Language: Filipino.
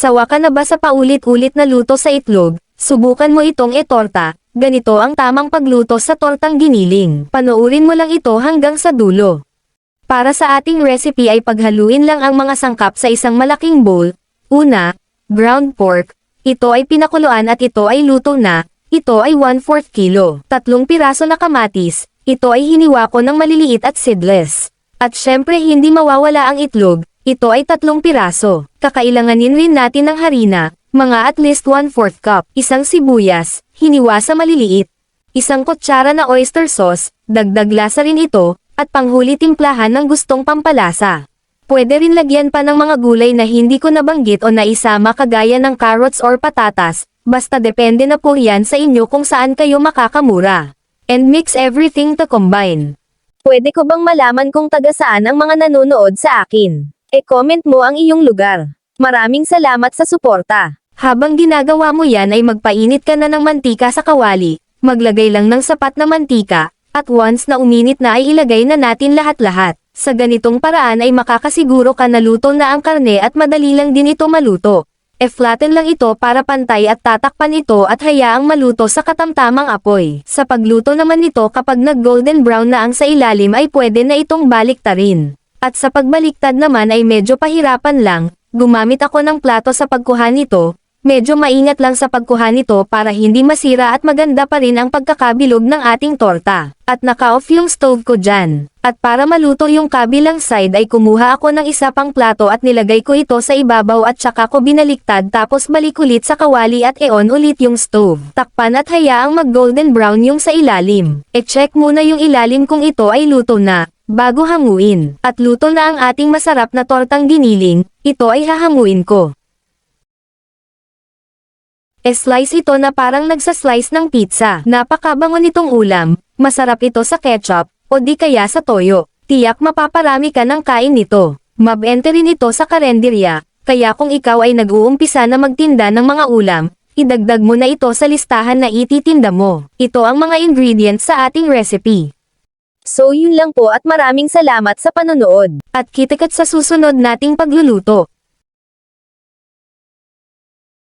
Sawa ka na ba sa paulit-ulit na luto sa itlog? Subukan mo itong etorta. Ganito ang tamang pagluto sa tortang giniling. Panoorin mo lang ito hanggang sa dulo. Para sa ating recipe ay paghaluin lang ang mga sangkap sa isang malaking bowl. Una, ground pork. Ito ay pinakuluan at ito ay luto na. Ito ay 1/4 kilo. Tatlong piraso na kamatis. Ito ay hiniwa ko ng maliliit at seedless. At syempre hindi mawawala ang itlog. Ito ay tatlong piraso. Kakailanganin rin natin ng harina, mga at least 1/4 cup. Isang sibuyas, hiniwa sa maliliit. Isang kutsara na oyster sauce, dagdag lasa rin ito, at panghuli timplahan ng gustong pampalasa. Pwede rin lagyan pa ng mga gulay na hindi ko nabanggit o naisama kagaya ng carrots or patatas, basta depende na po yan sa inyo kung saan kayo makakamura. And mix everything to combine. Pwede ko bang malaman kung taga saan ang mga nanonood sa akin? E-comment mo ang iyong lugar. Maraming salamat sa suporta. Habang ginagawa mo yan ay magpainit ka na ng mantika sa kawali, maglagay lang ng sapat na mantika, at once na uminit na ay ilagay na natin lahat-lahat. Sa ganitong paraan ay makakasiguro ka na luto na ang karne at madali lang din ito maluto. E-flatten lang ito para pantay at tatakpan ito at hayaang maluto sa katamtamang apoy. Sa pagluto naman nito kapag nag-golden brown na ang sa ilalim ay pwede na itong baliktarin. At sa pagbaliktad naman ay medyo pahirapan lang, gumamit ako ng plato sa pagkuha nito, medyo maingat lang sa pagkuha nito para hindi masira at maganda pa rin ang pagkakabilog ng ating torta. At naka-off yung stove ko dyan. At para maluto yung kabilang side ay kumuha ako ng isa pang plato at nilagay ko ito sa ibabaw at saka ko binaliktad tapos balik ulit sa kawali at e-on ulit yung stove. Takpan at hayaang mag-golden brown yung sa ilalim. E-check muna yung ilalim kung ito ay luto na bago hanguin. At luto na ang ating masarap na tortang giniling, ito ay hahanguin ko. E-slice ito na parang nagsaslice ng pizza. Napakabango nitong ulam, masarap ito sa ketchup, o di kaya sa toyo. Tiyak mapaparami ka ng kain nito. Mabente rin ito sa karenderya, kaya kung ikaw ay nag-uumpisa na magtinda ng mga ulam, idagdag mo na ito sa listahan na ititinda mo. Ito ang mga ingredients sa ating recipe. So yun lang po at maraming salamat sa panonood. At kita-kits sa susunod nating pagluluto.